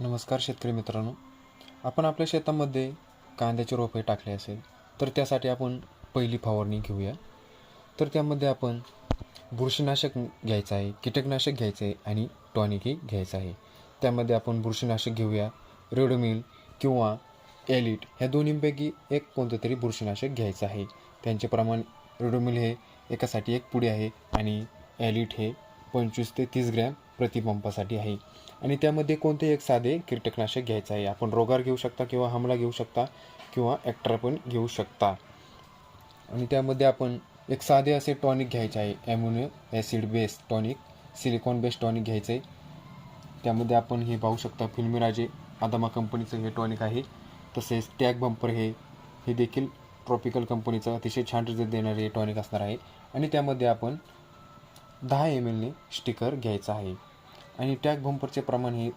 नमस्कार शेतकरी मित्रांनो. आपण आपल्या शेतामध्ये कांद्याचे रोपे टाकले असेल तर त्यासाठी आपण पहिली फवारणी घेऊया. तर त्यामध्ये आपण बुरशीनाशक घ्यायचं आहे कीटकनाशक घ्यायचं आहे आणि टॉनिकही घ्यायचं आहे. त्यामध्ये आपण बुरशीनाशक घेऊया रेडोमिल किंवा एलिट ह्या दोन्हीपैकी एक कोणतं तरी बुरशीनाशक घ्यायचं आहे. त्यांचे प्रमाण रेडोमिल हे एकासाठी एक पुडी आहे आणि एलिट हे पंचवीस ते तीस ग्रॅम प्रतिपंपासाठी आहे. आणि त्यामध्ये कोणते एक साधे कीटकनाशक घ्यायचं आहे? आपण रोगार घेऊ शकता किंवा हमला घेऊ शकता किंवा ॲक्ट्रा पण घेऊ शकता. आणि त्यामध्ये आपण एक साधे असे टॉनिक घ्यायचे आहे. Ammonium acid base tonic silicon base tonic घ्यायचं आहे. त्यामध्ये आपण हे पाहू शकता फिल्मिराजे आदामा कंपनीचं हे टॉनिक आहे. तसेच टॅग बंपर हे हे देखील ट्रॉपिकल कंपनीचं अतिशय छान रिझल्ट देणारे हे टॉनिक असणार आहे. आणि त्यामध्ये आपण दहा एम एलने स्टिकर घ्यायचा आहे. आणि टॅग बंपरचे प्रमाण हे